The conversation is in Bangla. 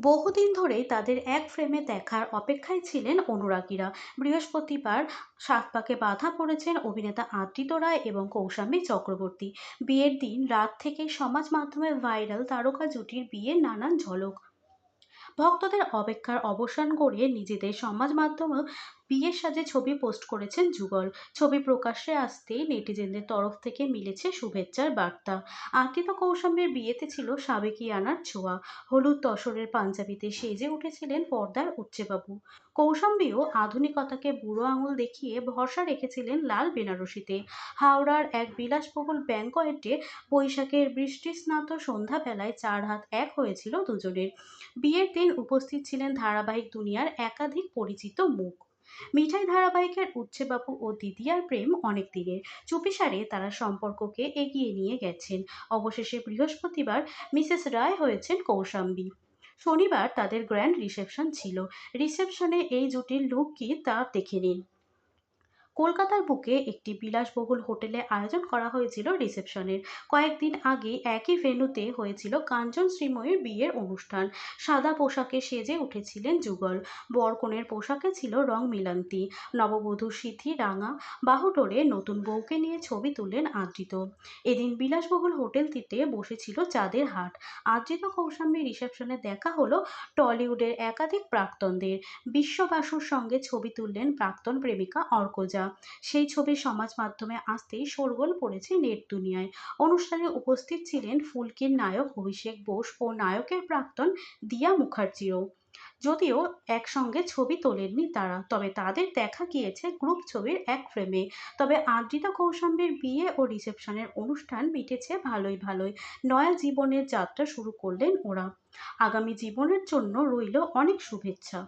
বহুদিন ধরেই তাদের এক ফ্রেমে দেখার অপেক্ষায় ছিলেন অনুরাগীরা। বৃহস্পতিবার সাতপাকে বাধা পড়েছেন অভিনেতা আদিত্য রায় এবং কৌশাম্বী চক্রবর্তী। বিয়ের দিন রাত থেকে সমাজ মাধ্যমে ভাইরাল তারকা জুটির বিয়ের নানান ঝলক। ভক্তদের অপেক্ষার অবসান করিয়ে নিজেদের সমাজ মাধ্যমে বিয়ের সাজে ছবি পোস্ট করেছেন যুগল। ছবি প্রকাশ্যে আসতেই নেটিজেনদের তরফ থেকে মিলেছে শুভেচ্ছার বার্তা। আকিত কৌশাম্বীর বিয়েতে ছিল সাবেকিয়ানার ছোঁয়া। হলুদ তসরের পাঞ্জাবিতে সেজে উঠেছিলেন পর্দার উচ্চবাবু। কৌশাম্বীও আধুনিকতাকে বুড়ো আঙুল দেখিয়ে ভরসা রেখেছিলেন লাল বেনারসিতে। হাওড়ার এক বিলাসবহুল ব্যাংকয়েটে বৈশাখের বৃষ্টি বৃষ্টিস্নাত সন্ধ্যাবেলায় চার হাত এক হয়েছিল দুজনের। বিয়ের দিন উপস্থিত ছিলেন ধারাবাহিক দুনিয়ার একাধিক পরিচিত মুখ। মিঠাই ধারাবাহিকের উচ্ছেবাবু ও দিদিয়ার প্রেম অনেক দিনের। চুপিসারে তারা সম্পর্ককে এগিয়ে নিয়ে গেছেন। অবশেষে বৃহস্পতিবার মিসেস রায় হয়েছেন কৌশাম্বী। শনিবার তাদের গ্র্যান্ড রিসেপশন ছিল। রিসেপশনে এই জুটির লুক কি তা দেখে নিন। কলকাতার বুকে একটি বিলাসবহুল হোটেলে আয়োজন করা হয়েছিল রিসেপশনের। কয়েকদিন আগে একই ভেন্যুতে হয়েছিল কাঞ্চন শ্রীময়ীর বিয়ের অনুষ্ঠান। সাদা পোশাকে সেজে উঠেছিলেন যুগল। বরকনের পোশাকে ছিল রং মিলান্তি। নববধূ সিথি, রাঙা বাহুডোরে নতুন বউকে নিয়ে ছবি তুললেন আদৃত। এদিন বিলাসবহুল হোটেলটিতে বসেছিল চাঁদের হাট। আদৃত কৌশাম্বী রিসেপশনে দেখা হলো টলিউডের একাধিক প্রাক্তনদের। বিশ্ববাসুর সঙ্গে ছবি তুললেন প্রাক্তন প্রেমিকা অর্কজা। সেই ছবি সমাজ মাধ্যমে আসতেই শোরগোল পড়েছে নেট দুনিয়ায়। অনুষ্ঠানে উপস্থিত ছিলেন ফুলকির নায়ক অভিষেক বোস ও নায়কের প্রাক্তন দিয়া মুখার্জিও। যদিও একসঙ্গে ছবি তোলেননি তারা, তবে তাদের দেখা গিয়েছে গ্রুপ ছবির এক ফ্রেমে। তবে আদ্রিতা কৌশাম্বীর বিয়ে ও রিসেপশনের অনুষ্ঠান মিটেছে ভালোই ভালোই। নয়া জীবনের যাত্রা শুরু করলেন ওরা। আগামী জীবনের জন্য রইল অনেক শুভেচ্ছা।